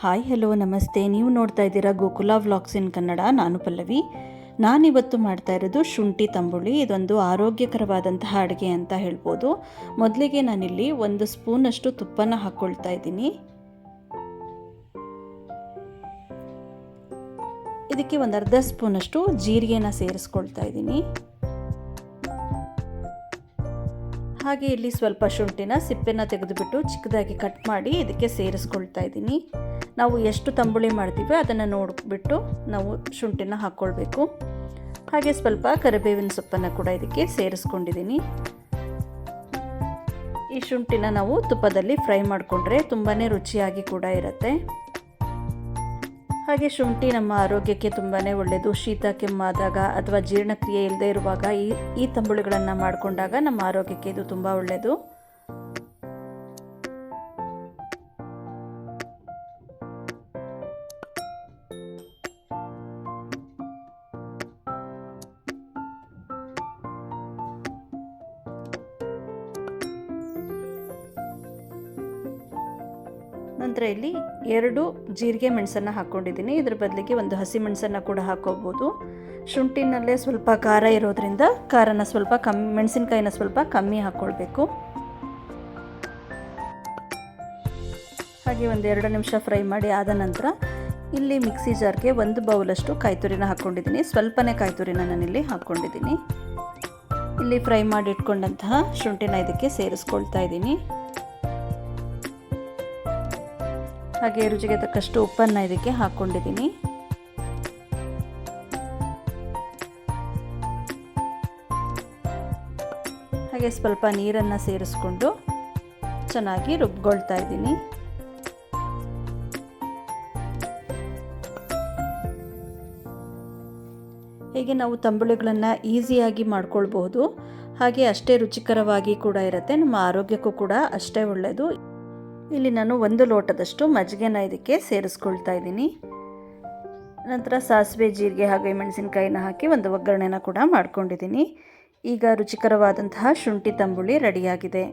Hi, hello, ನಮಸ್ತೆ. ನೀವು ನೋಡ್ತಾ ಇದ್ದೀರಾ ಗೋಕುಲ ವ್ಲಾಗ್ಸ್ ಇನ್ ಕನ್ನಡ. ನಾನು ಪಲ್ಲವಿ. ನಾನಿವತ್ತು ಮಾಡ್ತಾ ಇರೋದು ಶುಂಠಿ ತಂಬುಳಿ. ಇದೊಂದು ಆರೋಗ್ಯಕರವಾದಂತಹ ಅಡುಗೆ ಅಂತ ಹೇಳ್ಬೋದು. ಮೊದಲಿಗೆ ನಾನಿಲ್ಲಿ ಒಂದು ಸ್ಪೂನಷ್ಟು ತುಪ್ಪನ ಹಾಕ್ಕೊಳ್ತಾ ಇದ್ದೀನಿ. ಇದಕ್ಕೆ ಒಂದು ಅರ್ಧ ಸ್ಪೂನಷ್ಟು ಜೀರಿಗೆನ ಸೇರಿಸ್ಕೊಳ್ತಾ ಇದ್ದೀನಿ. ಹಾಗೆ ಇಲ್ಲಿ ಸ್ವಲ್ಪ ಶುಂಠಿನ ಸಿಪ್ಪೆನ ತೆಗೆದುಬಿಟ್ಟು ಚಿಕ್ಕದಾಗಿ ಕಟ್ ಮಾಡಿ ಇದಕ್ಕೆ ಸೇರಿಸ್ಕೊಳ್ತಾ ಇದ್ದೀನಿ. ನಾವು ಎಷ್ಟು ತಂಬುಳಿ ಮಾಡ್ತೀವಿ ಅದನ್ನು ನೋಡಿಬಿಟ್ಟು ನಾವು ಶುಂಠಿನ ಹಾಕ್ಕೊಳ್ಬೇಕು. ಹಾಗೆ ಸ್ವಲ್ಪ ಕರಿಬೇವಿನ ಸೊಪ್ಪನ್ನು ಕೂಡ ಇದಕ್ಕೆ ಸೇರಿಸ್ಕೊಂಡಿದ್ದೀನಿ. ಈ ಶುಂಠಿನ ನಾವು ತುಪ್ಪದಲ್ಲಿ ಫ್ರೈ ಮಾಡಿಕೊಂಡ್ರೆ ತುಂಬಾ ರುಚಿಯಾಗಿ ಕೂಡ ಇರುತ್ತೆ. ಹಾಗೆ ಶುಂಠಿ ನಮ್ಮ ಆರೋಗ್ಯಕ್ಕೆ ತುಂಬಾ ಒಳ್ಳೆಯದು ಶೀತ, ಕೆಮ್ಮಾದಾಗ ಅಥವಾ ಜೀರ್ಣಕ್ರಿಯೆ ಇಲ್ಲದೆ ಇರುವಾಗ ಈ ಈ ತಂಬುಳಿಗಳನ್ನು ಮಾಡಿಕೊಂಡಾಗ ನಮ್ಮ ಆರೋಗ್ಯಕ್ಕೆ ಇದು ತುಂಬ ಒಳ್ಳೆಯದು ನಂತರ ಇಲ್ಲಿ ಎರಡು ಜೀರಿಗೆ ಮೆಣಸನ್ನು ಹಾಕ್ಕೊಂಡಿದ್ದೀನಿ ಇದ್ರ ಬದಲಿಗೆ ಒಂದು ಹಸಿ ಮೆಣಸನ್ನು ಕೂಡ ಹಾಕೋಬೋದು. ಶುಂಠಿನಲ್ಲೇ ಸ್ವಲ್ಪ ಖಾರ ಇರೋದ್ರಿಂದ ಖಾರನ ಸ್ವಲ್ಪ ಕಮ್ಮಿ ಮೆಣಸಿನ್ಕಾಯಿನ ಸ್ವಲ್ಪ ಕಮ್ಮಿ ಹಾಕ್ಕೊಳ್ಬೇಕು ಹಾಗೆ ಒಂದು ಎರಡು ನಿಮಿಷ ಫ್ರೈ ಮಾಡಿ ಆದ ನಂತರ ಇಲ್ಲಿ ಮಿಕ್ಸಿ ಜಾರ್ಗೆ ಒಂದು ಬೌಲಷ್ಟು ಕಾಯ್ತುರಿನ ಹಾಕ್ಕೊಂಡಿದ್ದೀನಿ ಸ್ವಲ್ಪನೇ ಕಾಯ್ತುರಿನ ನಾನಿಲ್ಲಿ ಹಾಕ್ಕೊಂಡಿದ್ದೀನಿ ಇಲ್ಲಿ ಫ್ರೈ ಮಾಡಿ ಇಟ್ಕೊಂಡಂತಹ ಶುಂಠಿನ ಇದಕ್ಕೆ ಸೇರಿಸ್ಕೊಳ್ತಾ ಇದ್ದೀನಿ. ಹಾಗೆ ರುಚಿಗೆ ತಕ್ಕಷ್ಟು ಉಪ್ಪನ್ನು ಇದಕ್ಕೆ ಹಾಕ್ಕೊಂಡಿದ್ದೀನಿ. ಹಾಗೆ ಸ್ವಲ್ಪ ನೀರನ್ನು ಸೇರಿಸ್ಕೊಂಡು ಚೆನ್ನಾಗಿ ರುಬ್ಕೊಳ್ತಾ ಇದ್ದೀನಿ. ಹೀಗೆ ನಾವು ತಂಬುಳಿಗಳನ್ನು ಈಸಿಯಾಗಿ ಮಾಡ್ಕೊಳ್ಬಹುದು, ಹಾಗೆ ಅಷ್ಟೇ ರುಚಿಕರವಾಗಿ ಕೂಡ ಇರುತ್ತೆ, ನಮ್ಮ ಆರೋಗ್ಯಕ್ಕೂ ಕೂಡ ಅಷ್ಟೇ ಒಳ್ಳೆಯದು ಇಲ್ಲಿ ನಾನು ಒಂದು ಲೋಟದಷ್ಟು ಮಜ್ಜಿಗೆನ ಇದಕ್ಕೆ ಸೇರಿಸ್ಕೊಳ್ತಾ ಇದ್ದೀನಿ. ನಂತರ ಸಾಸಿವೆ, ಜೀರಿಗೆ ಹಾಗೆ ಮೆಣಸಿನಕಾಯಿನ ಹಾಕಿ ಒಂದು ಒಗ್ಗರಣೆನ ಕೂಡ ಮಾಡ್ಕೊಂಡಿದ್ದೀನಿ. ಈಗ ರುಚಿಕರವಾದಂತಹ ಶುಂಠಿ ತಂಬುಳಿ ರೆಡಿಯಾಗಿದೆ